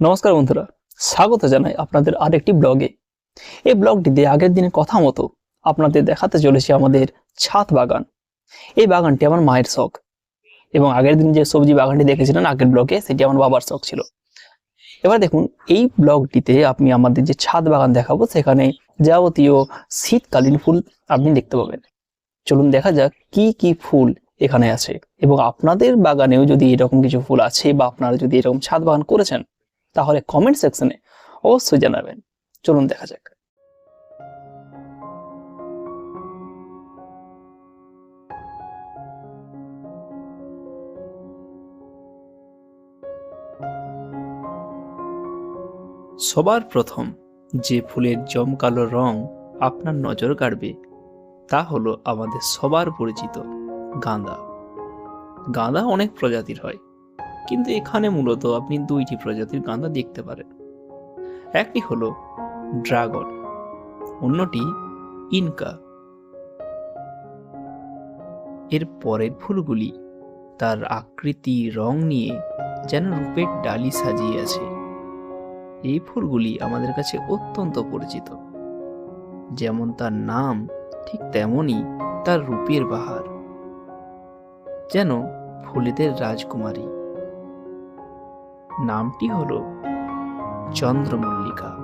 নমস্কার বন্ধুরা, স্বাগত জানাই আপনাদের আরেকটি ব্লগে। এই ব্লগটিতে আগের দিনের কথা মতো আপনাদের দেখাতে চলেছে আমাদের ছাদ বাগান। এই বাগানটি আমার মায়ের শখ। এবং আগের দিন যে সবজি বাগানটি দেখেছিলেন, আগের ব্লগে সেটি আমার বাবার শখ ছিল। এবার দেখুন, এই ব্লগটিতে আপনি আমাদের যে ছাদ বাগান দেখাবো, সেখানে যাবতীয় শীতকালীন ফুল আপনি দেখতে পাবেন। চলুন দেখা যাক কি কি ফুল এখানে আছে। এবং আপনাদের বাগানেও যদি এরকম কিছু ফুল আছে বা আপনারা যদি এরকম ছাদ বাগান করেছেন তাহলে কমেন্ট সেকশনে অবশ্যই জানাবেন। চলুন দেখা যাক। সবার প্রথম যে ফুলের জমকালো রং আপনার নজর কাড়বে, তা হলো আমাদের সবার পরিচিত গাঁদা। গাঁদা অনেক প্রজাতির হয়। কিন্তু এখানে মূলত আপনি দুইটি প্রজাতির গাঁদা দেখতে পারেন। একটি হলো ড্রাগন, অন্যটি ইনকা। এর পরের ফুলগুলি তার আকৃতি, রং নিয়ে যেন রূপের ডালি সাজিয়ে আছে। এই ফুলগুলি আমাদের কাছে অত্যন্ত পরিচিত। যেমন তার নাম ঠিক তেমনই তার রূপের বাহার। যেন ফুলেদের রাজকুমারী নামটি হলো চন্দ্রমল্লিকা।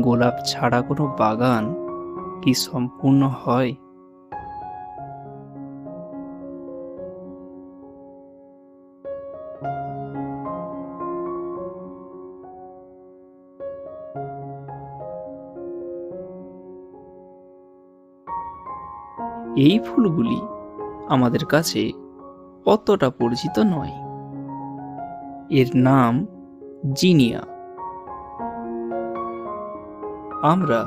গোলাপ ছাড়া কোনো বাগান কি সম্পূর্ণ হয়? এই ফুলগুলি আমাদের কাছে অতটা পরিচিত নয়। এর নাম জিনিয়া। আমরা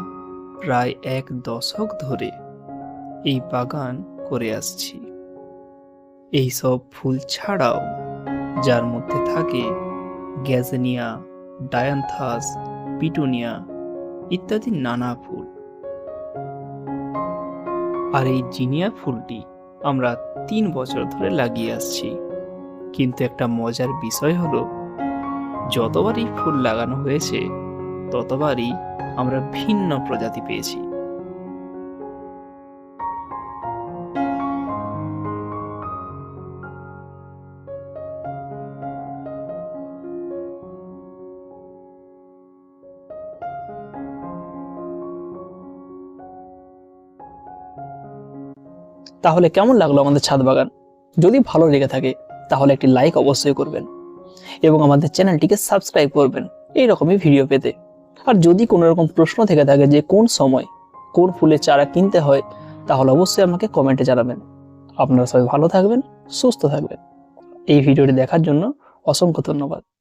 প্রায় এক দশক ধরে এই বাগান করে আসছি। এই সব ফুল ছাড়াও যার মধ্যে থাকে গ্যাজেনিয়া, ডায়ান্থাস, পিটুনিয়া ইত্যাদি নানা ফুল। আর এই জিনিয়া ফুলটি আমরা তিন বছর ধরে লাগিয়ে আসছি। কিন্তু একটা মজার বিষয় হলো, যতবারই ফুল লাগানো হয়েছে ততবারই আমরা ভিন্ন প্রজাতি পেয়েছি। তাহলে কেমন লাগল আমাদের ছাদ বাগান? যদি ভালো লেগে থাকে, তাহলে একটি লাইক অবশ্যই করবেন। এবং আমাদের চ্যানেলটিকে সাবস্ক্রাইব করবেন। এই রকমই ভিডিও পেতে। আর যদি কোনো রকম প্রশ্ন থেকে থাকে যে কোন সময় কোন ফুলের চারা কিনতে হয়, তাহলে অবশ্যই আমাকে কমেন্টে জানাবেন। আপনারা সবাই ভালো থাকবেন, সুস্থ থাকবেন। এই ভিডিওটি দেখার জন্য অসংখ্য ধন্যবাদ।